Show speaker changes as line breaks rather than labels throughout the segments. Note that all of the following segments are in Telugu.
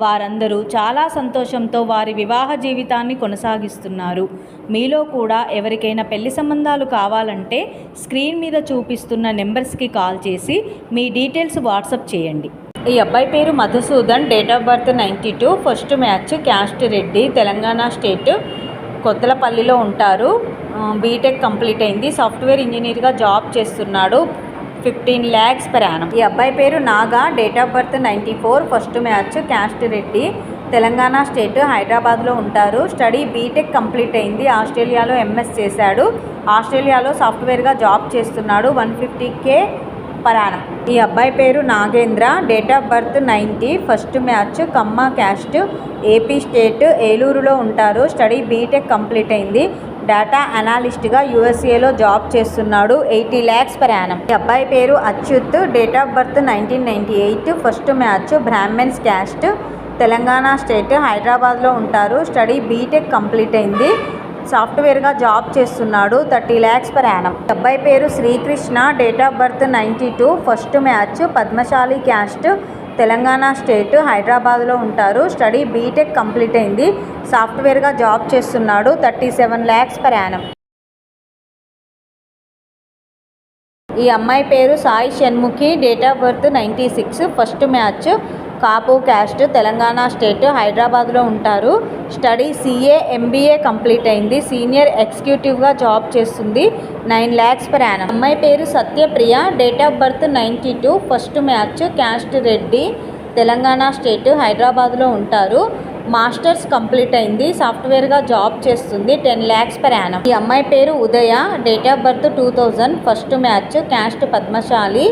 వారందరూ చాలా సంతోషంతో వారి వివాహ జీవితాన్ని కొనసాగిస్తున్నారు. మీలో కూడా ఎవరికైనా పెళ్ళి సంబంధాలు కావాలంటే స్క్రీన్ మీద చూపిస్తున్న నెంబర్స్కి కాల్ చేసి మీ డీటెయిల్స్ వాట్సప్ చేయండి. ఈ అబ్బాయి పేరు Madhusudan date of birth ninety two first match caste Reddy Telangana state కొత్తలపల్లిలో ఉంటారు. బీటెక్ కంప్లీట్ అయింది. సాఫ్ట్వేర్ ఇంజనీర్గా జాబ్ చేస్తున్నాడు. ఫిఫ్టీన్ ల్యాక్స్ పర్ యానం ఈ అబ్బాయి పేరు Naga. Date of birth ninety four first match caste Reddy Telangana state హైదరాబాద్లో ఉంటారు. స్టడీ బీటెక్ కంప్లీట్ అయింది. ఆస్ట్రేలియాలో ఎంఎస్ చేశాడు. ఆస్ట్రేలియాలో సాఫ్ట్వేర్గా జాబ్ చేస్తున్నాడు. One fifty K per annum ఈ అబ్బాయి పేరు Nagendra. Date of birth ninety first match Kamma caste. AP state ఏలూరులో ఉంటారు. స్టడీ బీటెక్ కంప్లీట్ అయింది. డేటా అనాలిస్ట్గా యూఎస్ఏలో జాబ్ చేస్తున్నాడు. Eighty lakhs per annum. ఈ అబ్బాయి పేరు Achyut. Date of birth nineteen ninety eight. First match Brahmins caste. Telangana state హైదరాబాద్లో ఉంటారు. స్టడీ బీటెక్ కంప్లీట్ అయింది. సాఫ్ట్వేర్గా జాబ్ చేస్తున్నాడు థర్టీ ల్యాక్స్ పర్ యానం. అబ్బాయి పేరు Srikrishna date of birth ninety two first match Padmashali caste Telangana state హైదరాబాద్లో ఉంటారు. స్టడీ బీటెక్ కంప్లీట్ అయింది. సాఫ్ట్వేర్గా జాబ్ చేస్తున్నాడు thirty seven lakhs per annum. ఈ అమ్మాయి పేరు Sai Shanmukhi date of birth ninety six first match Kapu caste Telangana state హైదరాబాద్లో ఉంటారు. స్టడీ సిఏ ఎంబీఏ కంప్లీట్ అయింది. సీనియర్ ఎగ్జిక్యూటివ్గా జాబ్ చేస్తుంది. Nine lakhs per annum. అమ్మాయి పేరు Satyapriya. Date of birth ninety two. First match caste Reddy Telangana state హైదరాబాద్లో ఉంటారు. మాస్టర్స్ కంప్లీట్ అయింది. సాఫ్ట్వేర్గా జాబ్ చేస్తుంది. Ten lakhs per annum. ఈ అమ్మాయి పేరు Udaya. Date of birth two thousand. First match caste Padmashali.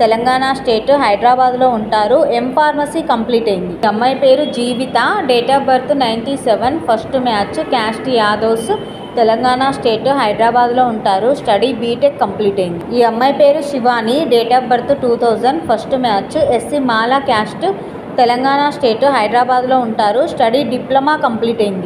Telangana state హైదరాబాద్లో ఉంటారు. ఎం ఫార్మసీ కంప్లీట్ అయింది. ఈ అమ్మాయి పేరు Jeevitha. Date of birth ninety seven first match caste Yadavs Telangana state హైదరాబాద్లో ఉంటారు. స్టడీ బీటెక్ కంప్లీట్ అయింది. ఈ అమ్మాయి పేరు Shivani. Date of birth two thousand first match SC Mala caste Telangana state హైదరాబాద్లో ఉంటారు. స్టడీ డిప్లొమా కంప్లీట్ అయింది.